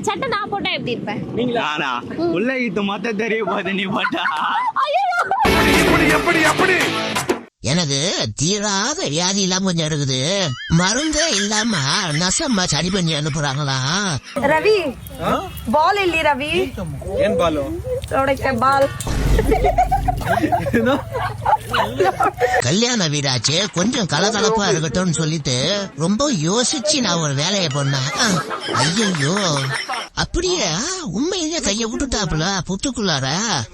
இந்த சட்டை நான் போட்டா எப்படி இருப்பேன்? நீங்களா? உலகத்து மொத்த தெரிய போது நீ போட்டா. எப்படி எனக்கு தீராத வியாதி இல்லாம கொஞ்சம் இருக்குது. மருந்தே இல்லாம நசம்மா சரி பண்ணி அனுப்புறாங்களா? ரவி பால் இல்லி ரவி? பால் கல்யாண வீடாச்சு கொஞ்சம் கலகலப்பா இருக்கட்டும்னு சொல்லிட்டு ரொம்ப யோசிச்சு நான் ஒரு வேலையை பண்ணேன். ஐயோ அப்படியே உண்மையிலேயே கைய விட்டுட்டாப்புல புத்துக்குள்ளார?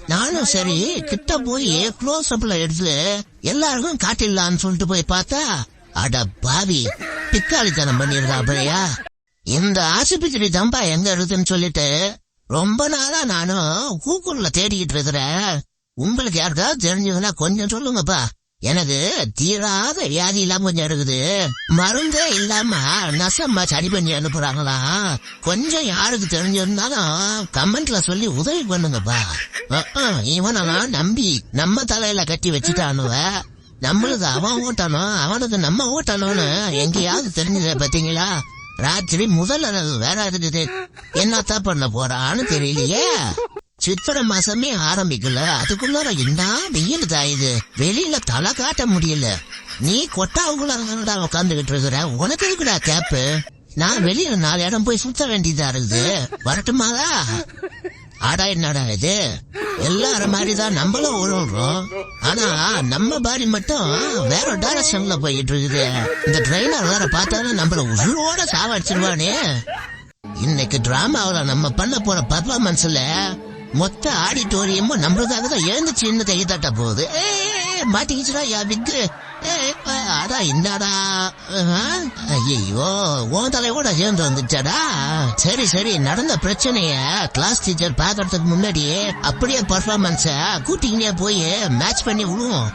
நானும் சரி கிட்ட போய் க்ளோஸ் அப்ல எடுத்து எல்லாருக்கும் காட்டிடலான்னு சொல்லிட்டு போய் பார்த்தா அட பாவி பிக்காளித்தனம் பண்ணிருக்காப்பலையா இந்த ஆஸ்பத்திரி தம்பா எங்க இருக்குன்னு சொல்லிட்டு ரொம்ப நாளா நானும் கூகுள்ல தேடிக்கிட்டு இருக்கிறேன். உங்களுக்கு யாருக்காவது தெரிஞ்சதுன்னா கொஞ்சம் சொல்லுங்கப்பா. எனக்கு தீராத வியாதி இல்லாம கொஞ்சம் இருக்குது. மருந்தே இல்லாம நசம்மா சரி பண்ணி அனுப்புறாங்களா? கொஞ்சம் யாருக்கு தெரிஞ்சிருந்தாலும் கமெண்ட்ல சொல்லி உதவி பண்ணுங்கப்பா. இவனெல்லாம் நம்பி நம்ம தலையில கட்டி வச்சுட்டானுவ. நம்மளுக்கு அவன் ஓட்டணும் அவனுக்கு நம்ம ஓட்டணும்னு எங்கேயாவது தெரிஞ்சத பாத்தீங்களா ராத்திரி முதல்ல வேற இருக்குது என்னத்தான் பண்ண போறான்னு தெரியலையே. சித்திரை மாசமே ஆரம்பிக்கல. அதுக்குள்ளார என்ன வெயில் தாயுது வெளியில தலை காட்ட முடியல. நீ கொட்டாவுக்குள்ள உட்காந்துகிட்டு இருக்கிற. உனக்கு இருக்குடா கேப்பு நான் வெளியில நாலு இடம் போய் சுத்த வேண்டியதா இருக்குது. வரட்டுமாதா ஆடா என்னடா இது? எல்லாரும் மாதிரிதான் நம்மளும் உழுறோம் ஆனா நம்ம பாடி மட்டும் வேற டைரக்ஷன்ல போயிட்டு இருக்குது. இந்த ட்ரெயினர் வேற பார்த்தாலும் நம்மள உருவோட சாவடிச்சிருவானே. இன்னைக்கு டிராமாவில நம்ம பண்ண போற பர்ஃபார்மன்ஸ்ல மொத்த ஆடிட்டோரியமும் நம்மளுக்காக தான் எழுந்துச்சுன்னு கை தட்ட போகுது மாட்டிக்கிச்சுடா யா விக்கு அதான் என்னடா ஐயோ உன் தலையோட சேர்ந்து வந்துச்சாடா. சரி சரி நடந்த பிரச்சனைய கிளாஸ் டீச்சர் பாக்கிறதுக்கு முன்னாடி அப்படியே பர்ஃபார்மன்ஸ கூட்டிங்கனே போய் மேட்ச் பண்ணி விடுவோம்.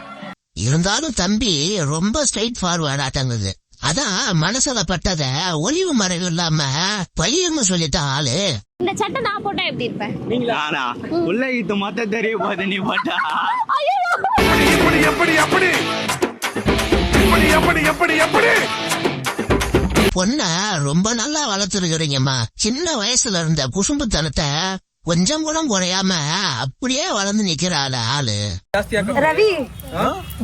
இருந்தாலும் தம்பி ரொம்ப ஸ்ட்ரைட் ஃபார்வர்ட் ஆட்டங்குது. அதான் மனசுல பட்டத ஒளிவு மறைவு இல்லாம பழியும்னு சொல்லிட்ட ஆளு. இந்த சட்டை நான் போட்டா எப்படி இருப்பேன்? நானா? உள்ள இது மொத்த தெரிய போது நீ போட்டா? எப்படி எப்படி எப்படி? எப்படி எப்படி எப்படி எப்படி? பொண்ண ரொம்ப நல்லா வளர்த்துருக்கிறீங்கம்மா. சின்ன வயசுல இருந்த குசும்புத்தனத்தை கொஞ்சம் கூட குறையாம அப்படியே வளர்ந்து நிக்கிற ஆளு ஆளு ರವಿ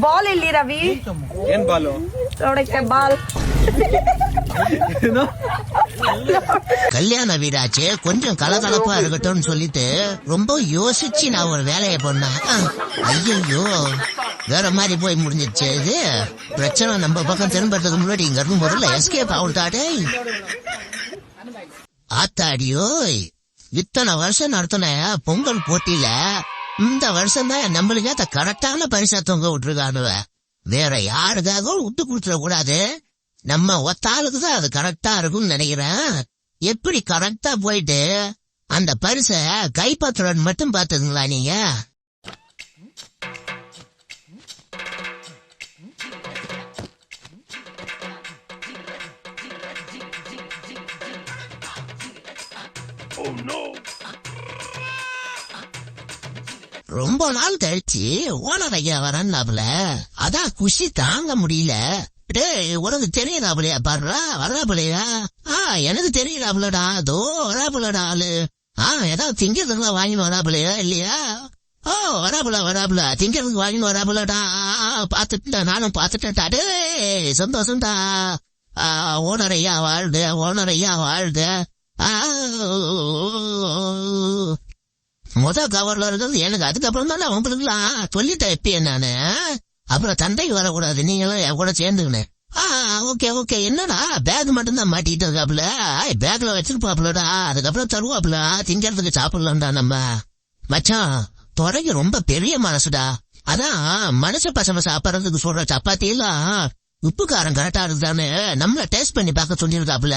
ಬಾಲ್ ಎಲ್ಲಿ ರವಿ ಏನ್ ಬಾಲು ನೋಡಕ್ಕೆ ಬಾಲ್ கல்யாண வீடாச்சு கொஞ்சம் கலகலப்பா இருக்கட்டும்னு சொல்லிட்டு ரொம்ப யோசிச்சு நான் ஒரு வேலையை பண்ணேன் ஐயோ வேற மாதிரி போய் முடிஞ்சிருச்சு இது பிரச்சனை நம்ம பக்கம் திரும்பறதுக்கு முன்னாடி இங்க இருந்து முதல்ல எஸ்கேப் ஆகுட்டாடே ஆத்தாடியோய் இத்தனை வருஷம் நடத்தின பொங்கல் போட்டியில இந்த வருஷம் தான் நம்மளுக்கு அந்த கரெக்டான பரிசா தொங்க விட்டுருக்கானுவ. வேற யாருக்காகவும் விட்டு கொடுத்துட கூடாது நம்ம ஒத்தாளுக்கு தான் அது கரெக்டா இருக்கும்னு நினைக்கிறேன். எப்படி கரெக்டா போயிட்டு அந்த பரிச கைப்பற்றுறன்னு மட்டும் பாத்துங்களா நீங்க? Oh, ரொம்ப நாள் கழிச்சு ஓனர் ஐயா வரன்னாப்ல. அதான் குஷி தாங்க முடியல. டேய் உனக்கு தெரியறாப்புலையா பாடுறா வர்றாப்புலையா ஆ எனக்கு தெரியறாப்புலடா அதோ வராப்புலடா ஆளு. ஆ ஏதாவது திங்கிறதுக்குலாம் வாங்கி வராப்புலையா இல்லையா? ஓ வராப்புல வராப்புல திங்கிறதுக்கு வாங்கி வராப்புலடா பாத்துட்டு நானும் பாத்துட்டேன்டா டேய் சந்தோஷம்டா. ஆ, ஓனர் ஐயா வாழ்து ஓனர் ஐயா வாழ்டு முத கவர்ல இருக்கிறது எனக்கு. அதுக்கப்புறம் தான் உங்களுக்குலாம் சொல்லிட்டேன் எப்பயே நானு அப்புறம் தந்தை வரக்கூடாது. நீங்களும் என் கூட சேர்ந்துக்கினேன் ஓகே ஓகே என்னடா? பேக் மட்டும்தான் மாட்டிட்டு இருக்காப்புல? பேக்ல வச்சிருப்பாப்புலடா. அதுக்கப்புறம் தருவாப்புல. திங்கறதுக்கு சாப்பிடலாம்டா நம்ம. மச்சான் துறைக்கு ரொம்ப பெரிய மனசுடா. அதான் மனசு பசங்க சாப்பிட்றதுக்கு சொல்ற சப்பாத்தி எல்லாம் உப்பு காரம் கரெக்டா இருக்குதானே நம்மள டேஸ்ட் பண்ணி பார்க்க சொல்லியிருக்காப்புல.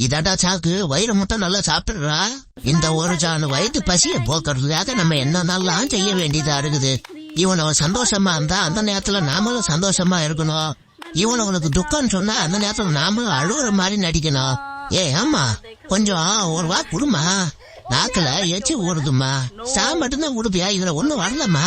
இதாடா சாக்கு வயிறு மட்டும் நல்லா சாப்பிடுறா? இந்த ஒரு சாணு வயிற்று பசிய போக்குறதுக்காக நம்ம என்னென்னலாம் செய்ய வேண்டியதா இருக்குது? இவன் அவன் சந்தோஷமா இருந்தா அந்த நேரத்துல நாமளும் சந்தோஷமா இருக்கணும். இவன் அவனுக்கு துக்கம்னு சொன்னா அந்த நேரத்துல நாமளும் அழுகுற மாதிரி நடிக்கணும். ஏ ஆமா. கொஞ்சம் ஒரு வா குடுமா. நாக்குல எச்சி ஊறுதுமா. சா மட்டும்தான் உடுப்பியா இதுல ஒண்ணும் வரலம்மா.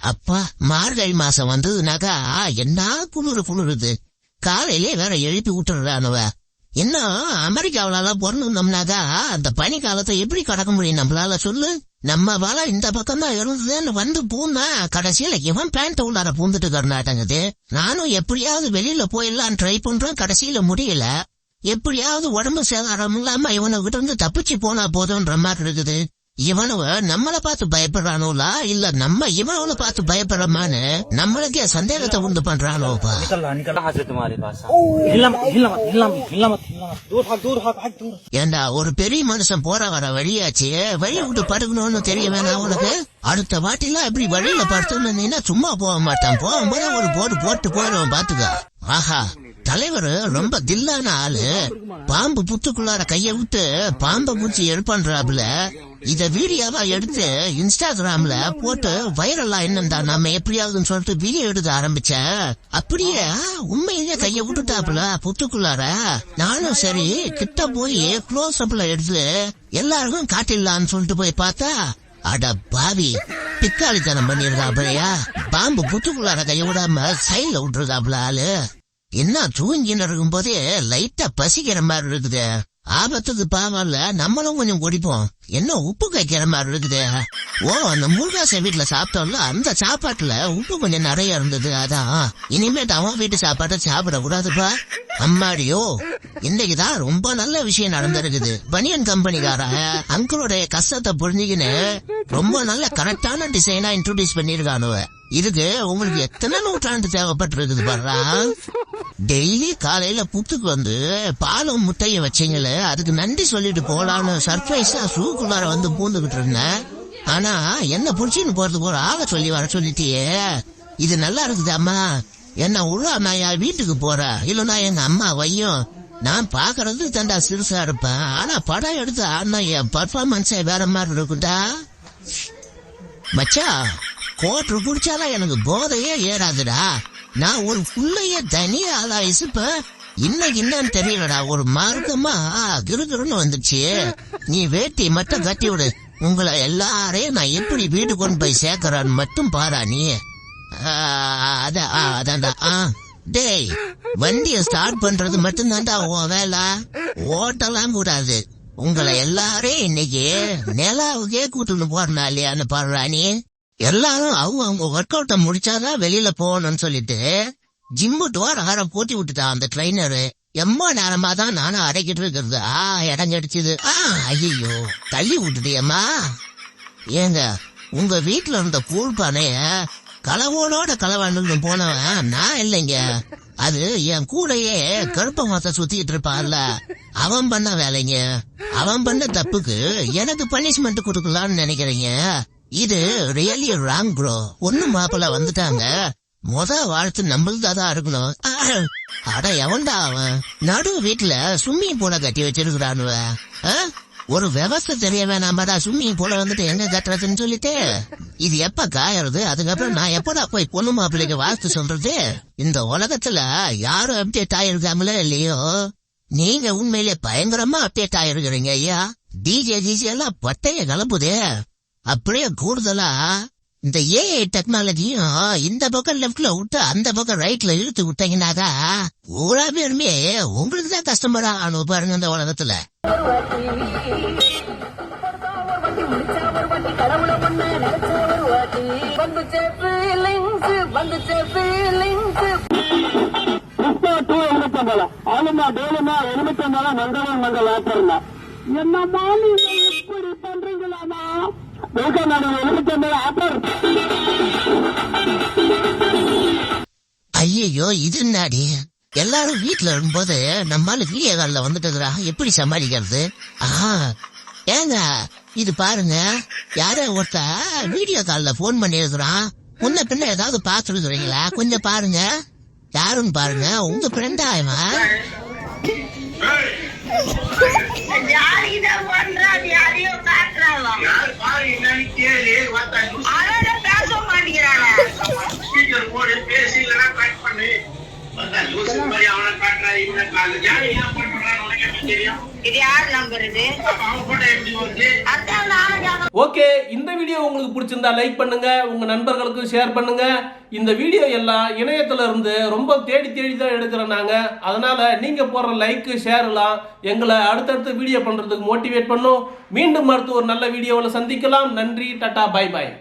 அப்பா மார்கழி மாசம் வந்ததுனாக்கா என்ன குளிரு குளிருது. காலையிலே வேற எழுப்பி விட்டுறானுவ இன்னும் அமெரிக்காவில பொருந்தோம்னாக்கா அந்த பனி காலத்தை எப்படி கடக்க முடியும் நம்மளால சொல்லு? நம்ம வலை இந்த பக்கம் தான் இருந்ததுன்னு வந்து பூந்தா கடைசியில இவன் பேண்ட் உள்ளார பூந்துட்டு கருணாட்டங்குது. நானும் எப்படியாவது வெளியில போயிடலாம் ட்ரை பண்றேன் கடைசியில முடியல. எப்படியாவது உடம்பு சேதாரம் இல்லாம இவனை விட்டு இருந்து தப்பிச்சு போனா போதும்ன்ற மாதிரி இருக்குது. இவனுவ நம்மள பார்த்து பயப்படுறானோலா? இல்ல நம்ம இவனவள பார்த்து பயப்படுறமான்னு நம்மளுக்கே சந்தேகத்தை உண்டு பண்றானோப்பா ஏண்டா ஒரு பெரிய மனுஷன் போற வர வழியாச்சு? வழி விட்டு படுக்கணும்னு தெரிய வேணாம் உனக்கு? அடுத்த வாட்டிலாம் இப்படி வழியில படுத்தணும்னா சும்மா போக மாட்டான். போகும்போது ஒரு போட்டு போட்டு போயிடும் பாத்துக்க. ஆஹா தலைவர் ரொம்ப தில்லான ஆளு. பாம்பு புத்துக்குள்ளார கைய விட்டு பாம்பை பூச்சி எடுப்பான்றாப்புல இத வீடியோவா எடுத்து இன்ஸ்டாகிராம்ல போட்டு வைரலா என்னண்டா? நம்ம எப்படியாவதுன்னு சொல்லிட்டு வீடியோ எடுக்க ஆரம்பிச்சேன் அப்படியே உண்மையிலே கைய விட்டுட்டாப்புல புத்துக்குள்ளார நானும் சரி கிட்ட போய் க்ளோஸ் அப்ல எடுத்து எல்லாருக்கும் காட்டிடலான்னு சொல்லிட்டு போய் பார்த்தா அட பாவி பிக்காளித்தனம் பண்ணிருக்காப்லையா பாம்பு புத்துக்குள்ளார கைய விடாம சைட்ல விட்டுருக்காப்ல ஆளு. என்ன தூங்கின்னு இருக்கும் போதே லைட்டா பசிக்கிற மாதிரி இருக்குது. ஆபத்துக்கு பாவம்ல நம்மளும் கொஞ்சம் குடிப்போம். என்ன உப்பு கைக்கிற மாதிரி இருக்குது? ஓ அந்த முருகாசை வீட்டுல சாப்பிட்டோம்ல அந்த சாப்பாட்டுல உப்பு கொஞ்சம் நிறைய இருந்தது அதான். இனிமேட்டு அவன் வீட்டு சாப்பாட்டை சாப்பிட கூடாதுப்பா அம்மாடியோ இன்னைக்குதான் ரொம்ப நல்ல விஷயம் நடந்திருக்குது. பனியன் கம்பெனிக்கார? அங்கிளுடைய கஷ்டத்தை புரிஞ்சுக்கின்னு ரொம்ப நல்ல கரெக்டான டிசைனா இன்ட்ரோடியூஸ் பண்ணிருக்கானுவ இதுக்கு உங்களுக்கு எத்தனை நூற்றாண்டு தேவைப்பட்டிருக்குது பாருடா? டெய்லி காலையில புத்துக்கு வந்து பாலும் முட்டையும் வச்சீங்களே அதுக்கு நன்றி சொல்லிட்டு போலான்னு சர்ப்ரைஸா சூக்குள்ளார வந்து பூந்துகிட்டு இருந்தேன். ஆனா என்ன புடிச்சின்னு போறதுக்கு ஒரு ஆளை சொல்லி வர சொல்லிட்டியே. இது நல்லா இருக்குது அம்மா. என்ன உள்ள என் வீட்டுக்கு போற? இல்லைன்னா எங்க அம்மா வையும். நான் பாக்குறது தண்டா சிறுசா இருப்பேன். ஆனா படம் எடுத்து ஆனா என் பர்ஃபார்மன்ஸே வேற மாதிரி இருக்கும்டா. மச்சா கோட்ரு குடிச்சாலும் எனக்கு போதையே ஏறாதுடா. நான் ஒரு புள்ளைய தனியா ஆளாயிசு இப்ப இன்னைக்கு என்னன்னு தெரியலடா ஒரு மார்க்கமா? கிருகிருன்னு வந்துச்சு நீ வேட்டி மட்டும் கட்டி விடு. உங்களை எல்லாரையும் நான் எப்படி வீடு கொண்டு போய் சேர்க்கறான்னு மட்டும் பாரா நீ. அதான் ஆ, அதான்டா ஆ. டேய் வண்டிய ஸ்டார்ட் பண்றது மட்டும்தான்டா உன் வேலை. ஓட்டலாம் கூடாது. உங்களை எல்லாரையும் இன்னைக்கு நிலாவுக்கே கூட்டிட்டு அந்த பாடுறா நீ. எல்லாரும் அவங்க அவங்க ஒர்க் அவுட்டை முடிச்சாதான் வெளியில போகணும்னு சொல்லிட்டு ஜிம்மு டோர் ஆற போட்டி விட்டுட்டான் அந்த ட்ரைனரு எம்மா நேரமா தான் நானும் அடைக்கிட்டு இருக்கிறது. ஆ இடம் கிடைச்சது ஆ ஐயோ தள்ளி விட்டுட்டியம்மா. ஏங்க உங்க வீட்டுல இருந்த கூழ் பானைய களவோனோட களவாண்டு போனவன் நான் இல்லைங்க. அது என் கூடயே கருப்ப மாத்த சுத்திட்டு இருப்பான்ல. அவன் பண்ண வேலைங்க. அவன் பண்ண தப்புக்கு எனக்கு பனிஷ்மெண்ட் கொடுக்கலாம்னு நினைக்கிறீங்க. இது ரியலி ராங் ப்ரோ ஒண்ணு மாப்பிள்ள வந்துட்டாங்க. மொத வாழ்த்து நம்மள்தான் இருக்கணும். அட எவன்டா அவன்? நடு வீட்டுல ஸ்விம்மிங் பூல கட்டி வச்சிருக்கிறானுவ. ஒரு விவசாய தெரிய வேணாமாடா சும்மிங் பூலை வந்துட்டு எங்க கட்டுறதுன்னு சொல்லிட்டு. இது எப்ப காயறது? அதுக்கப்புறம் நான் எப்படா போய் பொண்ணு மாப்பிள்ளைக்கு வாழ்த்து சொல்றது? இந்த உலகத்துல யாரும் அப்டேட் ஆயிருக்காமலே இல்லையோ? நீங்க உண்மையிலே பயங்கரமா அப்டேட் ஆயிருக்கிறீங்க ஐயா. டிஜே டிஜே எல்லாம் பட்டைய கலப்புதே அப்படியே கூடுதலா இந்த ஏஐ டெக்னாலஜியும் இந்த பக்கம் லெப்ட்ல விட்டு அந்த பக்கம் ரைட்ல இழுத்து விட்டீங்கன்னாக்கா ஊழா பேருமே உங்களுக்கு தான் கஸ்டமரா ஆனு பாருங்க இந்த உலகத்துல. ஆளுமா டேலுமா ஐயோ இது என்னடி? எல்லாரும் வீட்டுல இருக்கும்போது நம்மால வீடியோ காலில் வந்துட்டதுரா எப்படி சமாளிக்கிறது? ஆஹா. ஏங்க இது பாருங்க. யாரோ ஒருத்த வீடியோ காலில் போன் பண்ணிருக்கிறான் முன்ன பின்ன ஏதாவது பார்த்துருக்குறீங்களா? கொஞ்சம் பாருங்க. யாருன்னு பாருங்க. உங்க ஃப்ரெண்டா இவன் யாரிடம் பண்றான் யாரையோ காட்டுறான் அவன் பேச மாட்டேங்கிறான் அவனை காட்டுறாரு இவனை காட்டு யாரு என்ன பண்றான்னு உனக்கு எப்படி தெரியும் இது யார் நம்பர் இது அதான் நானும் ஓகே இந்த வீடியோ உங்களுக்கு பிடிச்சிருந்தா லைக் பண்ணுங்க உங்க நண்பர்களுக்கும் ஷேர் பண்ணுங்க. இந்த வீடியோ எல்லாம் இணையத்துல இருந்து ரொம்ப தேடி தேடி தான் எடுக்கிறோம் நாங்க. அதனால நீங்க போடுற லைக் ஷேர் எல்லாம் எங்களை அடுத்தடுத்து வீடியோ பண்றதுக்கு மோட்டிவேட் பண்ணும். மீண்டும் அடுத்து ஒரு நல்ல வீடியோவில் சந்திக்கலாம். நன்றி டாடா பை பாய்